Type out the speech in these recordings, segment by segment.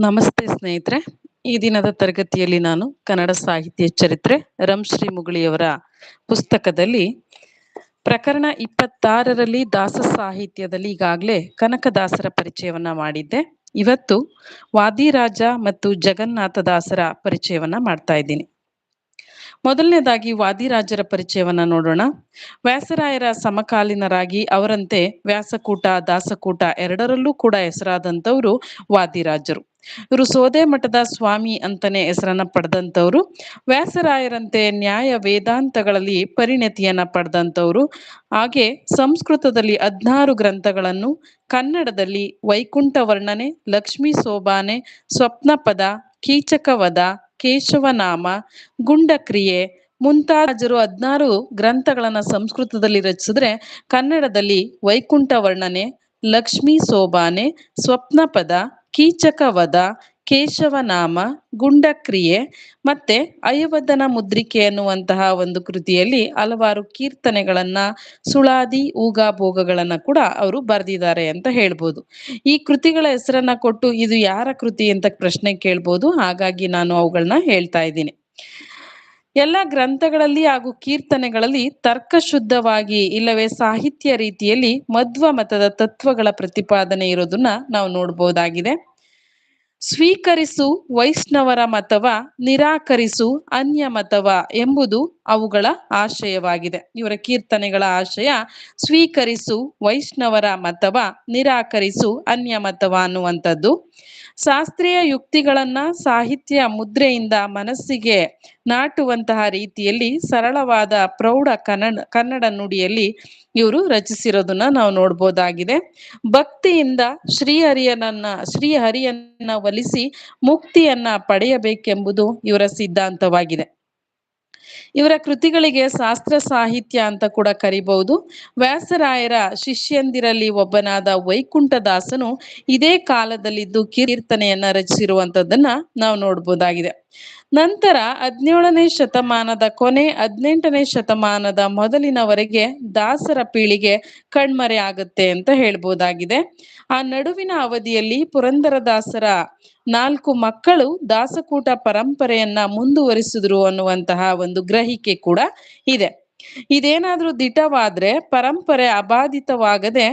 ನಮಸ್ತೆ ಸ್ನೇಹಿತರೆ. ಈ ದಿನದ ತರಗತಿಯಲ್ಲಿ ನಾನು ಕನ್ನಡ ಸಾಹಿತ್ಯ ಚರಿತ್ರೆ ರಂಶ್ರೀ ಮುಗುಳಿಯವರ ಪುಸ್ತಕದಲ್ಲಿ ಪ್ರಕರಣ ಇಪ್ಪತ್ತಾರರಲ್ಲಿ ದಾಸ ಸಾಹಿತ್ಯದಲ್ಲಿ ಈಗಾಗಲೇ ಕನಕದಾಸರ ಪರಿಚಯವನ್ನ ಮಾಡಿದ್ದೆ. ಇವತ್ತು ವಾದಿರಾಜ ಮತ್ತು ಜಗನ್ನಾಥದಾಸರ ಪರಿಚಯವನ್ನ ಮಾಡ್ತಾ ಇದ್ದೀನಿ. ಮೊದಲನೇದಾಗಿ ವಾದಿರಾಜರ ಪರಿಚಯವನ್ನ ನೋಡೋಣ. ವ್ಯಾಸರಾಯರ ಸಮಕಾಲೀನರಾಗಿ ಅವರಂತೆ ವ್ಯಾಸಕೂಟ, ದಾಸಕೂಟ ಎರಡರಲ್ಲೂ ಕೂಡ ಹೆಸರಾದಂಥವ್ರು ವಾದಿರಾಜರು. ಇವರು ಸೋದೆ ಮಠದ ಸ್ವಾಮಿ ಅಂತಾನೆ ಹೆಸರನ್ನ ಪಡೆದಂಥವ್ರು. ವ್ಯಾಸರಾಯರಂತೆ ನ್ಯಾಯ ವೇದಾಂತಗಳಲ್ಲಿ ಪರಿಣತಿಯನ್ನ ಪಡೆದಂಥವ್ರು. ಹಾಗೆ ಸಂಸ್ಕೃತದಲ್ಲಿ ಹದ್ನಾರು ಗ್ರಂಥಗಳನ್ನು, ಕನ್ನಡದಲ್ಲಿ ವೈಕುಂಠ ವರ್ಣನೆ ಲಕ್ಷ್ಮೀ ಸೋಬಾನೆ, ಸ್ವಪ್ನಪದ, ಕೀಚಕವದ ಕೇಶವನಾಮ ಗುಂಡಕ್ರಿಯೆ ಮುಂತಾದರು ಹದಿನಾರು ಗ್ರಂಥಗಳನ್ನ ಸಂಸ್ಕೃತದಲ್ಲಿ ರಚಿಸಿದ್ರೆ ಕನ್ನಡದಲ್ಲಿ ವೈಕುಂಠ ವರ್ಣನೆ ಲಕ್ಷ್ಮೀ ಸೋಬಾನೆ ಸ್ವಪ್ನಪದ ಕೀಚಕವದ ಕೇಶವನಾಮ, ಗುಂಡಕ್ರಿಯೆ ಮತ್ತೆ ಅಯವದನ ಮುದ್ರಿಕೆ ಅನ್ನುವಂತಹ ಒಂದು ಕೃತಿಯಲ್ಲಿ ಹಲವಾರು ಕೀರ್ತನೆಗಳನ್ನ, ಸುಳಾದಿ, ಊಗಾಭೋಗಗಳನ್ನ ಕೂಡ ಅವರು ಬರೆದಿದ್ದಾರೆ ಅಂತ ಹೇಳ್ಬೋದು. ಈ ಕೃತಿಗಳ ಹೆಸರನ್ನ ಕೊಟ್ಟು ಇದು ಯಾರ ಕೃತಿ ಅಂತ ಪ್ರಶ್ನೆ ಕೇಳ್ಬೋದು. ಹಾಗಾಗಿ ನಾನು ಅವುಗಳನ್ನ ಹೇಳ್ತಾ ಇದ್ದೀನಿ. ಎಲ್ಲ ಗ್ರಂಥಗಳಲ್ಲಿ ಹಾಗೂ ಕೀರ್ತನೆಗಳಲ್ಲಿ ತರ್ಕಶುದ್ಧವಾಗಿ ಇಲ್ಲವೇ ಸಾಹಿತ್ಯ ರೀತಿಯಲ್ಲಿ ಮಧ್ವ ಮತದ ತತ್ವಗಳ ಪ್ರತಿಪಾದನೆ ಇರೋದನ್ನ ನಾವು ನೋಡ್ಬೋದಾಗಿದೆ. ಸ್ವೀಕರಿಸು, ವೈಷ್ಣವರ ಮತವ, ನಿರಾಕರಿಸು, ಅನ್ಯ ಮತವ ಎಂಬುದು ಅವುಗಳ ಆಶಯವಾಗಿದೆ ಇವರ ಕೀರ್ತನೆಗಳ ಆಶಯ ಸ್ವೀಕರಿಸು, ವೈಷ್ಣವರ ಮತವ, ನಿರಾಕರಿಸು, ಅನ್ಯ ಮತವ ಅನ್ನುವಂಥದ್ದು. ಶಾಸ್ತ್ರೀಯ ಯುಕ್ತಿಗಳನ್ನ ಸಾಹಿತ್ಯ ಮುದ್ರೆಯಿಂದ ಮನಸ್ಸಿಗೆ ನಾಟುವಂತಹ ರೀತಿಯಲ್ಲಿ ಸರಳವಾದ ಪ್ರೌಢ ಕನ್ನಡ ಕನ್ನಡ ನುಡಿಯಲ್ಲಿ ಇವರು ರಚಿಸಿರೋದನ್ನ ನಾವು ನೋಡ್ಬೋದಾಗಿದೆ. ಭಕ್ತಿಯಿಂದ ಶ್ರೀಹರಿಯನನ್ನ, ಶ್ರೀಹರಿಯನ್ನ ಒಲಿಸಿ ಮುಕ್ತಿಯನ್ನ ಪಡೆಯಬೇಕೆಂಬುದು ಇವರ ಸಿದ್ಧಾಂತವಾಗಿದೆ. ಇವರ ಕೃತಿಗಳಿಗೆ ಶಾಸ್ತ್ರ ಸಾಹಿತ್ಯ ಅಂತ ಕೂಡ ಕರಿಬಹುದು. ವ್ಯಾಸರಾಯರ ಶಿಷ್ಯಂದಿರಲ್ಲಿ ಒಬ್ಬನಾದ ವೈಕುಂಠದಾಸನು ಇದೇ ಕಾಲದಲ್ಲಿದ್ದು ಕೀರ್ತನೆಯನ್ನ ರಚಿಸಿರುವಂತದ್ದನ್ನ ನಾವು ನೋಡ್ಬೋದಾಗಿದೆ. ನಂತರ ಹದಿನೇಳನೇ ಶತಮಾನದ ಕೊನೆ ಹದಿನೆಂಟನೇ ಶತಮಾನದ ಮೊದಲಿನವರೆಗೆ ದಾಸರ ಪೀಳಿಗೆ ಕಣ್ಮರೆ ಆಗುತ್ತೆ ಅಂತ ಹೇಳ್ಬೋದಾಗಿದೆ. ಆ ನಡುವಿನ ಅವಧಿಯಲ್ಲಿ ಪುರಂದರದಾಸರ ನಾಲ್ಕು ಮಕ್ಕಳು ದಾಸಕೂಟ ಪರಂಪರೆಯನ್ನ ಮುಂದುವರಿಸಿದ್ರು ಅನ್ನುವಂತಹ ಒಂದು ಗ್ರಹಿಕೆ ಕೂಡ ಇದೆ. ಇದೇನಾದ್ರೂ ದಿಟವಾದ್ರೆ ಪರಂಪರೆ ಅಬಾಧಿತವಾಗದೆ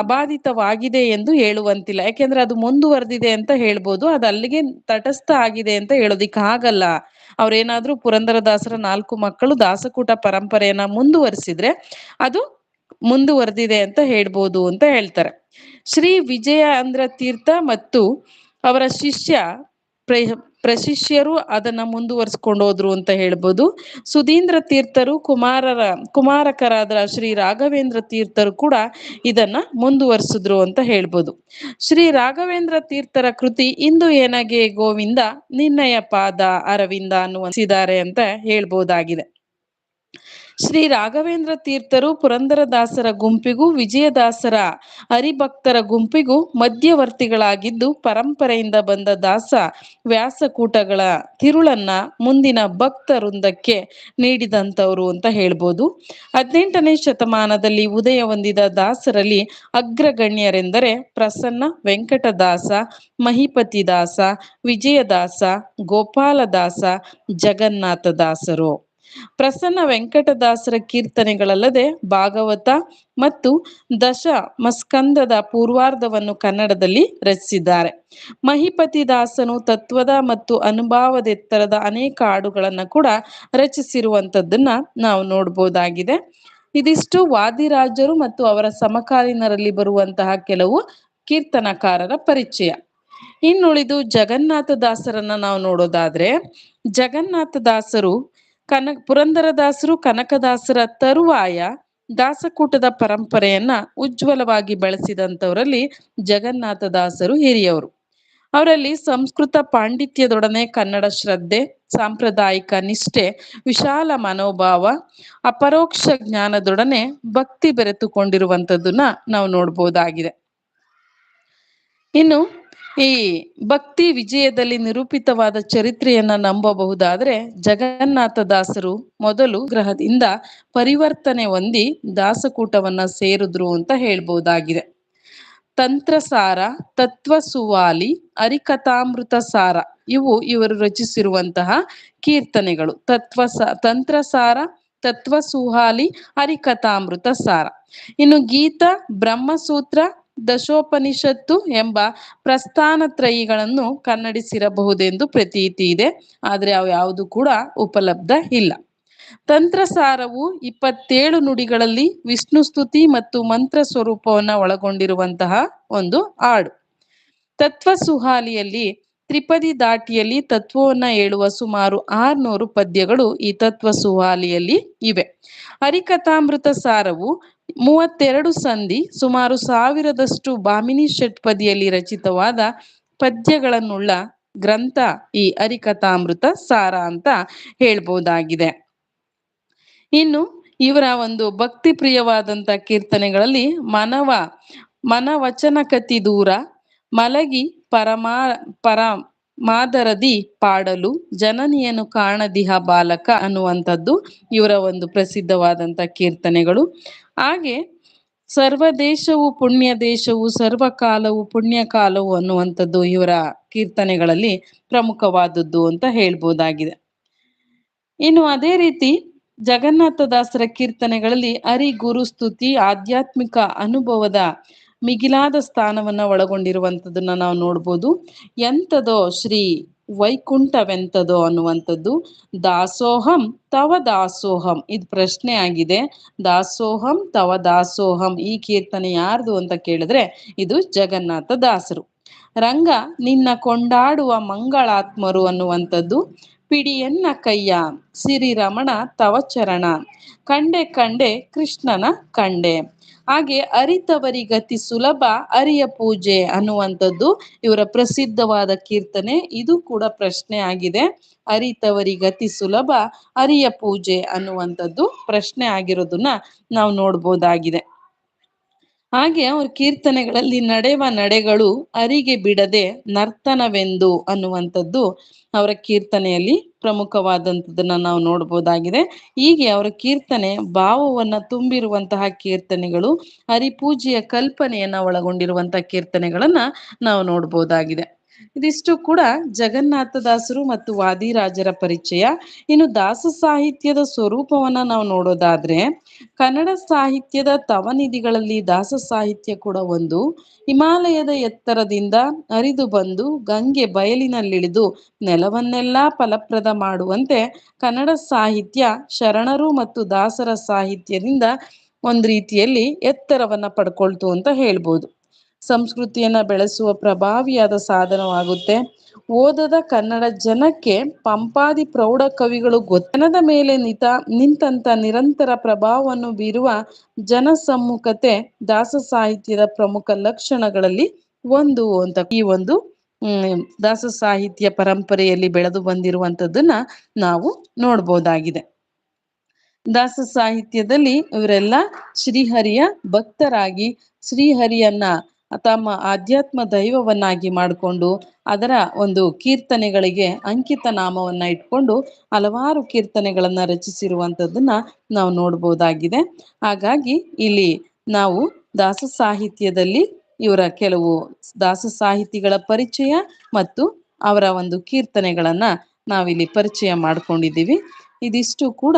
ಅಬಾಧಿತವಾಗಿದೆ ಎಂದು ಹೇಳುವಂತಿಲ್ಲ. ಯಾಕೆಂದ್ರೆ ಅದು ಮುಂದುವರೆದಿದೆ ಅಂತ ಹೇಳ್ಬೋದು. ಅದು ಅಲ್ಲಿಗೆ ತಟಸ್ಥ ಆಗಿದೆ ಅಂತ ಹೇಳೋದಿಕ್ ಆಗಲ್ಲ. ಅವ್ರೇನಾದ್ರೂ ಪುರಂದರದಾಸರ ನಾಲ್ಕು ಮಕ್ಕಳು ದಾಸಕೂಟ ಪರಂಪರೆಯನ್ನ ಮುಂದುವರಿಸಿದ್ರೆ ಅದು ಮುಂದುವರೆದಿದೆ ಅಂತ ಹೇಳ್ಬೋದು ಅಂತ ಹೇಳ್ತಾರೆ. ಶ್ರೀ ವಿಜಯ ಅಂದ್ರ ತೀರ್ಥ ಮತ್ತು ಅವರ ಶಿಷ್ಯ ಪ್ರಶಿಷ್ಯರು ಅದನ್ನ ಮುಂದುವರಿಸ್ಕೊಂಡು ಹೋದ್ರು ಅಂತ ಹೇಳ್ಬೋದು. ಸುಧೀಂದ್ರ ತೀರ್ಥರು, ಕುಮಾರರ, ಕುಮಾರಕರಾದ ಶ್ರೀ ರಾಘವೇಂದ್ರ ತೀರ್ಥರು ಕೂಡ ಇದನ್ನ ಮುಂದುವರಿಸಿದ್ರು ಅಂತ ಹೇಳ್ಬೋದು. ಶ್ರೀ ರಾಘವೇಂದ್ರ ತೀರ್ಥರ ಕೃತಿ ಇಂದು ಏನಗೆ ಗೋವಿಂದ, ನಿನ್ನಯ ಪಾದ ಅರವಿಂದ ಅನ್ನುವಂತಿದ್ದಾರೆ ಅಂತ ಹೇಳ್ಬೋದಾಗಿದೆ. ಶ್ರೀ ರಾಘವೇಂದ್ರ ತೀರ್ಥರು ಪುರಂದರದಾಸರ ಗುಂಪಿಗೂ ವಿಜಯದಾಸರ ಹರಿಭಕ್ತರ ಗುಂಪಿಗೂ ಮಧ್ಯವರ್ತಿಗಳಾಗಿದ್ದು ಪರಂಪರೆಯಿಂದ ಬಂದ ದಾಸ ವ್ಯಾಸಕೂಟಗಳ ತಿರುಳನ್ನ ಮುಂದಿನ ಭಕ್ತ ವೃಂದಕ್ಕೆ ನೀಡಿದಂಥವ್ರು ಅಂತ ಹೇಳ್ಬೋದು. ಹದಿನೆಂಟನೇ ಶತಮಾನದಲ್ಲಿ ಉದಯ ಹೊಂದಿದ ದಾಸರಲ್ಲಿ ಅಗ್ರಗಣ್ಯರೆಂದರೆ ಪ್ರಸನ್ನ ವೆಂಕಟದಾಸ, ಮಹಿಪತಿ ದಾಸ, ವಿಜಯದಾಸ, ಗೋಪಾಲದಾಸ ಜಗನ್ನಾಥದಾಸರು ಪ್ರಸನ್ನ ವೆಂಕಟದಾಸರ ಕೀರ್ತನೆಗಳಲ್ಲದೆ ಭಾಗವತ ಮತ್ತು ದಶ ಮಸ್ಕಂದದ ಪೂರ್ವಾರ್ಧವನ್ನು ಕನ್ನಡದಲ್ಲಿ ರಚಿಸಿದ್ದಾರೆ. ಮಹಿಪತಿ ದಾಸನು ತತ್ವದ ಮತ್ತು ಅನುಭಾವದೆತ್ತರದ ಅನೇಕ ಹಾಡುಗಳನ್ನ ಕೂಡ ರಚಿಸಿರುವಂತದ್ದನ್ನ ನಾವು ನೋಡ್ಬೋದಾಗಿದೆ. ಇದಿಷ್ಟು ವಾದಿರಾಜರು ಮತ್ತು ಅವರ ಸಮಕಾಲೀನರಲ್ಲಿ ಬರುವಂತಹ ಕೆಲವು ಕೀರ್ತನಕಾರರ ಪರಿಚಯ. ಇನ್ನುಳಿದು ಜಗನ್ನಾಥದಾಸರನ್ನ ನಾವು ನೋಡೋದಾದ್ರೆ ಜಗನ್ನಾಥದಾಸರು ಕನ, ಪುರಂದರದಾಸರು ಕನಕದಾಸರ ತರುವಾಯ ದಾಸಕೂಟದ ಪರಂಪರೆಯನ್ನ ಉಜ್ವಲವಾಗಿ ಬೆಳೆಸಿದಂಥವರಲ್ಲಿ ಜಗನ್ನಾಥದಾಸರು ಹಿರಿಯವರು. ಅವರಲ್ಲಿ ಸಂಸ್ಕೃತ ಪಾಂಡಿತ್ಯದೊಡನೆ ಕನ್ನಡ ಶ್ರದ್ಧೆ, ಸಾಂಪ್ರದಾಯಿಕ ನಿಷ್ಠೆ, ವಿಶಾಲ ಮನೋಭಾವ, ಅಪರೋಕ್ಷ ಜ್ಞಾನದೊಡನೆ ಭಕ್ತಿ ಬೆರೆತುಕೊಂಡಿರುವಂಥದ್ದನ್ನ ನಾವು ನೋಡ್ಬೋದಾಗಿದೆ. ಇನ್ನು ಈ ಭಕ್ತಿ ವಿಜಯದಲ್ಲಿ ನಿರೂಪಿತವಾದ ಚರಿತ್ರೆಯನ್ನ ನಂಬಬಹುದಾದ್ರೆ ಜಗನ್ನಾಥದಾಸರು ಮೊದಲು ಗ್ರಹದಿಂದ ಪರಿವರ್ತನೆ ಹೊಂದಿ ದಾಸಕೂಟವನ್ನ ಸೇರಿದ್ರು ಅಂತ ಹೇಳ್ಬಹುದಾಗಿದೆ ತಂತ್ರಸಾರ ತತ್ವ ಸುವಾಲಿ ಅರಿಕಥಾಮೃತ ಸಾರ ಇವು ಇವರು ರಚಿಸಿರುವಂತಹ ಕೀರ್ತನೆಗಳು. ತತ್ವ ತಂತ್ರಸಾರ ತತ್ವ ಸುಹಾಲಿ ಹರಿಕಥಾಮೃತ ಸಾರ ಇನ್ನು ಗೀತ, ಬ್ರಹ್ಮಸೂತ್ರ ದಶೋಪನಿಷತ್ತು ಎಂಬ ಪ್ರಸ್ಥಾನ ಪ್ರಸ್ಥಾನತ್ರಯಿಗಳನ್ನು ಕನ್ನಡಿಸಿರಬಹುದೆಂದು ಪ್ರತೀತಿ ಇದೆ. ಆದರೆ ಅವು ಯಾವುದು ಕೂಡ ಉಪಲಬ್ಧ ಇಲ್ಲ. ತಂತ್ರಸಾರವು ಇಪ್ಪತ್ತೇಳು ನುಡಿಗಳಲ್ಲಿ ವಿಷ್ಣು ಸ್ತುತಿ ಮತ್ತು ಮಂತ್ರ ಸ್ವರೂಪವನ್ನ ಒಳಗೊಂಡಿರುವಂತಹ ಒಂದು ಹಾಡು ತತ್ವ ಸುಹಾಲಿಯಲ್ಲಿ ತ್ರಿಪದಿ ದಾಟಿಯಲ್ಲಿ ತತ್ವವನ್ನ ಹೇಳುವ ಸುಮಾರು ಆರ್ನೂರು ಪದ್ಯಗಳು ಈ ತತ್ವ ಸುಹಾಲಿಯಲ್ಲಿ ಇವೆ. ಹರಿಕಥಾಮೃತ ಸಾರವು ಮೂವತ್ತೆರಡು ಸಂಧಿ ಸುಮಾರು ಸಾವಿರದಷ್ಟು ಬಾಮಿನಿ ಷಟ್ಪದಿಯಲ್ಲಿ ರಚಿತವಾದ ಪದ್ಯಗಳನ್ನುಳ್ಳ ಗ್ರಂಥ ಈ ಹರಿಕಥಾಮೃತ ಸಾರ ಅಂತ ಹೇಳ್ಬೋದಾಗಿದೆ. ಇನ್ನು ಇವರ ಒಂದು ಭಕ್ತಿ ಪ್ರಿಯವಾದಂತ ಕೀರ್ತನೆಗಳಲ್ಲಿ ಮನವ ಮನವಚನ ಕತಿ ದೂರ ಮಲಗಿ ಪರಮಾ ಪರ ಮಾದರದಿ ಪಾಡಲು ಜನನಿಯನು ಕಾಣದಿಹ ಬಾಲಕ ಅನ್ನುವಂಥದ್ದು ಇವರ ಒಂದು ಪ್ರಸಿದ್ಧವಾದಂತ ಕೀರ್ತನೆಗಳು. ಹಾಗೆ ಸರ್ವ ದೇಶವು ಪುಣ್ಯ ದೇಶವು, ಸರ್ವಕಾಲವು ಪುಣ್ಯ ಕಾಲವು ಅನ್ನುವಂಥದ್ದು ಇವರ ಕೀರ್ತನೆಗಳಲ್ಲಿ ಪ್ರಮುಖವಾದದ್ದು ಅಂತ ಹೇಳ್ಬೋದಾಗಿದೆ. ಇನ್ನು ಅದೇ ರೀತಿ ಜಗನ್ನಾಥದಾಸರ ಕೀರ್ತನೆಗಳಲ್ಲಿ ಅರಿ ಗುರು ಸ್ತುತಿ ಆಧ್ಯಾತ್ಮಿಕ ಅನುಭವದ ಮಿಗಿಲಾದ ಸ್ಥಾನವನ್ನ ಒಳಗೊಂಡಿರುವಂಥದ್ದನ್ನ ನಾವು ನೋಡ್ಬೋದು. ಎಂತದೋ ಶ್ರೀ ವೈಕುಂಠವೆಂತದೋ ಅನ್ನುವಂಥದ್ದು. ದಾಸೋಹಂ ತವ ದಾಸೋಹಂ. ಇದು ಪ್ರಶ್ನೆ ಆಗಿದೆ. ದಾಸೋಹಂ ತವ ದಾಸೋಹಂ. ಈ ಕೀರ್ತನೆ ಯಾರ್ದು ಅಂತ ಕೇಳಿದ್ರೆ ಇದು ಜಗನ್ನಾಥ ದಾಸರು. ರಂಗ, ನಿನ್ನ ಕೊಂಡಾಡುವ ಮಂಗಳಾತ್ಮರು ಅನ್ನುವಂಥದ್ದು. ಪಿಡಿಯನ್ನ ಕೈಯ ಸಿರಿರಮಣ ತವ ಚರಣ, ಕಂಡೆ ಕಂಡೆ ಕೃಷ್ಣನ ಕಂಡೆ. ಹಾಗೆ ಅರಿತವರಿಗತಿ ಸುಲಭ, ಅರಿಯ ಪೂಜೆ ಅನ್ನುವಂಥದ್ದು ಇವರ ಪ್ರಸಿದ್ಧವಾದ ಕೀರ್ತನೆ. ಇದು ಕೂಡ ಪ್ರಶ್ನೆ ಆಗಿದೆ. ಅರಿತವರಿಗತಿ ಸುಲಭ, ಅರಿಯ ಪೂಜೆ ಅನ್ನುವಂಥದ್ದು ಪ್ರಶ್ನೆ ಆಗಿರೋದನ್ನ ನಾವು ನೋಡ್ಬೋದಾಗಿದೆ. ಹಾಗೆ ಅವ್ರ ಕೀರ್ತನೆಗಳಲ್ಲಿ ನಡೆವ ನಡೆಗಳು ಅರಿಗೆ ಬಿಡದೆ ನರ್ತನವೆಂದು ಅನ್ನುವಂಥದ್ದು ಅವರ ಕೀರ್ತನೆಯಲ್ಲಿ ಪ್ರಮುಖವಾದಂಥದ್ದನ್ನ ನಾವು ನೋಡ್ಬೋದಾಗಿದೆ. ಹೀಗೆ ಅವರ ಕೀರ್ತನೆ ಭಾವವನ್ನ ತುಂಬಿರುವಂತಹ ಕೀರ್ತನೆಗಳು ಹರಿಪೂಜೆಯ ಕಲ್ಪನೆಯನ್ನ ಒಳಗೊಂಡಿರುವಂತಹ ಕೀರ್ತನೆಗಳನ್ನ ನಾವು ನೋಡ್ಬೋದಾಗಿದೆ. ಇದಿಷ್ಟು ಕೂಡ ಜಗನ್ನಾಥದಾಸರು ಮತ್ತು ವಾದಿರಾಜರ ಪರಿಚಯ. ಇನ್ನು ದಾಸ ಸಾಹಿತ್ಯದ ಸ್ವರೂಪವನ್ನ ನಾವು ನೋಡೋದಾದ್ರೆ, ಕನ್ನಡ ಸಾಹಿತ್ಯದ ತವನಿಧಿಗಳಲ್ಲಿ ದಾಸ ಸಾಹಿತ್ಯ ಕೂಡ ಒಂದು. ಹಿಮಾಲಯದ ಎತ್ತರದಿಂದ ಹರಿದು ಬಂದು ಗಂಗೆ ಬಯಲಿನಲ್ಲಿಳಿದು ನೆಲವನ್ನೆಲ್ಲ ಫಲಪ್ರದ ಮಾಡುವಂತೆ ಕನ್ನಡ ಸಾಹಿತ್ಯ ಶರಣರು ಮತ್ತು ದಾಸರ ಸಾಹಿತ್ಯದಿಂದ ಒಂದ್ ರೀತಿಯಲ್ಲಿ ಎತ್ತರವನ್ನ ಪಡ್ಕೊಳ್ತು ಅಂತ ಹೇಳ್ಬೋದು. ಸಂಸ್ಕೃತಿಯನ್ನ ಬೆಳೆಸುವ ಪ್ರಭಾವಿಯಾದ ಸಾಧನವಾಗುತ್ತೆ. ಓದದ ಕನ್ನಡ ಜನಕ್ಕೆ ಪಂಪಾದಿ ಪ್ರೌಢ ಕವಿಗಳು ಗೊತ್ತನದ ಮೇಲೆ ನಿತ, ನಿಂತಂತ ನಿರಂತರ ಪ್ರಭಾವವನ್ನು ಬೀರುವ ಜನಸಮ್ಮುಖತೆ ದಾಸ ಸಾಹಿತ್ಯದ ಪ್ರಮುಖ ಲಕ್ಷಣಗಳಲ್ಲಿ ಒಂದು ಅಂತ. ಈ ಒಂದು ದಾಸ ಸಾಹಿತ್ಯ ಪರಂಪರೆಯಲ್ಲಿ ಬೆಳೆದು ಬಂದಿರುವಂತದ್ದನ್ನ ನಾವು ನೋಡ್ಬೋದಾಗಿದೆ. ದಾಸ ಸಾಹಿತ್ಯದಲ್ಲಿ ಇವರೆಲ್ಲ ಶ್ರೀಹರಿಯ ಭಕ್ತರಾಗಿ ಶ್ರೀಹರಿಯನ್ನ ತಮ್ಮ ಆಧ್ಯಾತ್ಮ ದೈವವನ್ನಾಗಿ ಮಾಡಿಕೊಂಡು ಅದರ ಒಂದು ಕೀರ್ತನೆಗಳಿಗೆ ಅಂಕಿತ ನಾಮವನ್ನ ಇಟ್ಕೊಂಡು ಹಲವಾರು ಕೀರ್ತನೆಗಳನ್ನ ರಚಿಸಿರುವಂಥದ್ದನ್ನ ನಾವು ನೋಡ್ಬೋದಾಗಿದೆ. ಹಾಗಾಗಿ ಇಲ್ಲಿ ನಾವು ದಾಸ ಸಾಹಿತ್ಯದಲ್ಲಿ ಇವರ ಕೆಲವು ದಾಸ ಸಾಹಿತಿಗಳ ಪರಿಚಯ ಮತ್ತು ಅವರ ಒಂದು ಕೀರ್ತನೆಗಳನ್ನ ನಾವಿಲ್ಲಿ ಪರಿಚಯ ಮಾಡ್ಕೊಂಡಿದ್ದೀವಿ. ಇದಿಷ್ಟು ಕೂಡ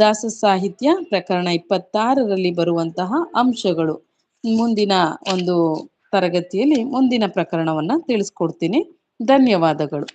ದಾಸ ಸಾಹಿತ್ಯ ಪ್ರಕರಣ ಇಪ್ಪತ್ತಾರರಲ್ಲಿ ಬರುವಂತಹ ಅಂಶಗಳು. ಮುಂದಿನ ಒಂದು ತರಗತಿಯಲ್ಲಿ ಮುಂದಿನ ಪ್ರಕರಣವನ್ನ ತಿಳಿಸ್ಕೊಡ್ತೀನಿ. ಧನ್ಯವಾದಗಳು.